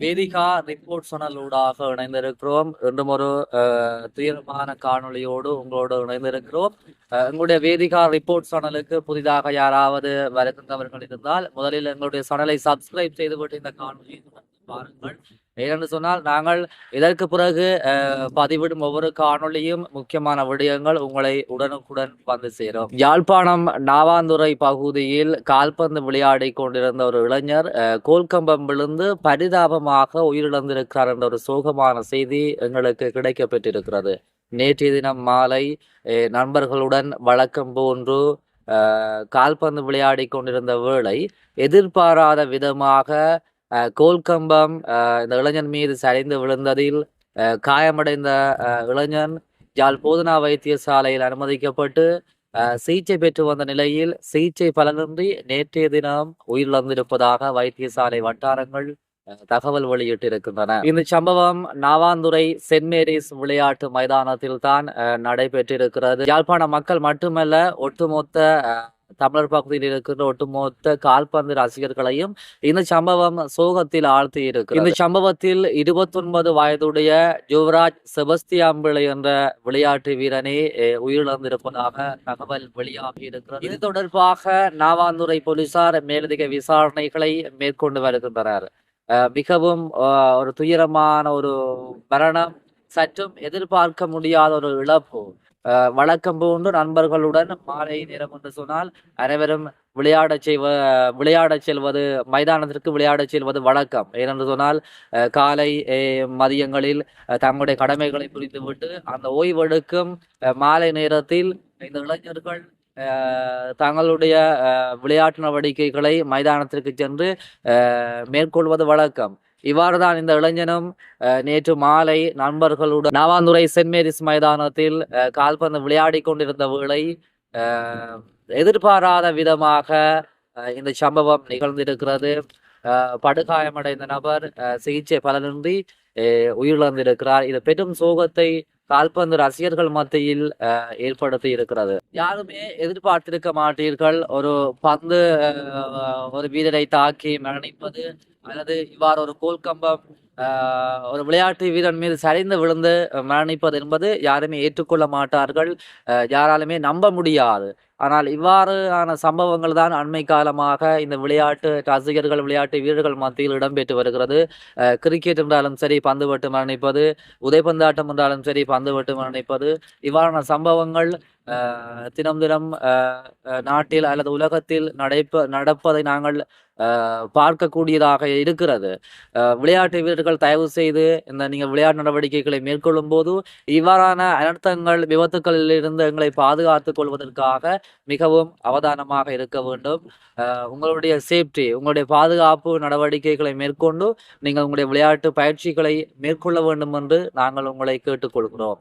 Vedika report சொன்னலூடாக இணைந்திருக்கிறோம். இன்றும் ஒரு அஹ், துயரமான காணொளியோடு உங்களோடு இணைந்திருக்கிறோம். எங்களுடைய வேதிகா ரிப்போர்ட் சேனலுக்கு புதிதாக யாராவது வருகின்றவர்கள் இருந்தால் முதலில் எங்களுடைய சேனலை சப்ஸ்கிரைப் செய்துவிட்டு இந்த காணொலியை பாருங்கள். ஏனென்று சொன்னால் நாங்கள் இதற்கு பிறகு பதிவிடும் ஒவ்வொரு காணொளியும் முக்கியமான விடயங்கள் உங்களை உடனுக்குடன் வந்து சேரும். யாழ்ப்பாணம் நாவாந்துறை பகுதியில் கால்பந்து விளையாடி கொண்டிருந்த ஒரு இளைஞர் கோல்கம்பம் விழுந்து பரிதாபமாக உயிரிழந்திருக்கிறார் என்ற ஒரு சோகமான செய்தி எங்களுக்கு கிடைக்கப்பெற்றிருக்கிறது. நேற்றைய தினம் மாலை நண்பர்களுடன் வழக்கம் போன்று கால்பந்து விளையாடி கொண்டிருந்த வேளை எதிர்பாராத விதமாக கோல்கம்பம் இந்த இளைஞன் மீது சரிந்து விழுந்ததில் காயமடைந்த இளைஞன் யாழ் போதனா வைத்தியசாலையில் அனுமதிக்கப்பட்டு சிகிச்சை பெற்று வந்த நிலையில் சிகிச்சை பலனின்றி நேற்றைய தினம் உயிரிழந்திருப்பதாக வைத்தியசாலை வட்டாரங்கள் தகவல் வெளியிட்டிருக்கின்றன. இந்த சம்பவம் நாவாந்துறை சென்ட் மேரிஸ் விளையாட்டு மைதானத்தில் தான் நடைபெற்றிருக்கிறது. யாழ்ப்பாண மக்கள் மட்டுமல்ல ஒட்டுமொத்த தமிழர் பகுதியில் இருக்கின்ற ஒட்டுமொத்த கால்பந்து ரசிகர்களையும் இந்த சம்பவம் சோகத்தில் ஆழ்த்தி இருக்கு இந்த சம்பவத்தில் இருபத்தொன்பது வயதுடைய யுவராஜ் செபஸ்தியாம்பிளை என்ற விளையாட்டு வீரனே உயிரிழந்திருப்பதாக தகவல் வெளியாகி இருக்கிறது. இது தொடர்பாக நாவாந்துறை போலீசார் மேலதிக விசாரணைகளை மேற்கொண்டு வருகின்றனர். அஹ், மிகவும் ஒரு துயரமான ஒரு மரணம் சற்றும் எதிர்பார்க்க முடியாத ஒரு இழப்பு. வழக்கம் போன்று நண்பர்களுடன் மாலை நேரம் என்று சொன்னால் அனைவரும் விளையாட செய்வ விளையாடச் செல்வது மைதானத்திற்கு விளையாடச் செல்வது வழக்கம். ஏனென்று சொன்னால் காலை மதியங்களில் தங்களுடைய கடமைகளை புரிந்துவிட்டு அந்த ஓய்வெடுக்கும் மாலை நேரத்தில் இந்த இளைஞர்கள் அஹ், தங்களுடைய விளையாட்டு நடவடிக்கைகளை மைதானத்திற்கு சென்று அஹ், மேற்கொள்வது வழக்கம். இவ்வாறு தான் இந்த இளைஞனும் அஹ், நேற்று மாலை நண்பர்களுடன் நாவாந்துறை சென்ட் மேரிஸ் மைதானத்தில் அஹ், கால்பந்து விளையாடி கொண்டிருந்த வேளை அஹ், எதிர்பாராத விதமாக இந்த சம்பவம் நிகழ்ந்திருக்கிறது. அஹ், படுகாயமடைந்த நபர் அஹ், சிகிச்சை பலனின்றி அஹ், உயிரிழந்திருக்கிறார். இது பெரும் சோகத்தை கால்பந்து ரசிகர்கள் மத்தியில் அஹ், ஏற்படுத்தி இருக்கிறது யாருமே எதிர்பார்த்திருக்க மாட்டீர்கள். ஒரு பந்து அஹ், ஒரு வீரரை தாக்கி மரணிப்பது அல்லது இவ்வாறு ஒரு கோல்கம்பம் ஆஹ், ஒரு விளையாட்டு வீரன் மீது சரிந்து விழுந்து மரணிப்பது என்பது யாருமே ஏற்றுக்கொள்ள மாட்டார்கள். யாராலுமே நம்ப முடியாது. ஆனால் இவ்வாறான சம்பவங்கள் தான் அண்மை காலமாக இந்த விளையாட்டு ரசிகர்கள் விளையாட்டு வீரர்கள் மத்தியில் இடம்பெற்று வருகிறது. கிரிக்கெட் என்றாலும் சரி பந்து விட்டு மரணிப்பது உதைப்பந்தாட்டம் என்றாலும் சரி பந்து விட்டு மரணிப்பது இவ்வாறான சம்பவங்கள் தினம் தினம் நாட்டில் அல்லது உலகத்தில் நடைப்ப நடப்பதை நாங்கள் பார்க்கக்கூடியதாக இருக்கிறது. விளையாட்டு வீரர்கள் தயவு செய்து இந்த நீங்கள் விளையாட்டு நடவடிக்கைகளை மேற்கொள்ளும் போது இவ்வாறான அனர்த்தங்கள் விபத்துக்களில் இருந்து எங்களை பாதுகாத்துக் கொள்வதற்காக மிகவும் அவதானமாக இருக்க வேண்டும். உங்களுடைய சேஃப்டி உங்களுடைய பாதுகாப்பு நடவடிக்கைகளை மேற்கொண்டு நீங்கள் உங்களுடைய விளையாட்டு பயிற்சிகளை மேற்கொள்ள வேண்டும் என்று நாங்கள் உங்களை கேட்டுக்கொள்கிறோம்.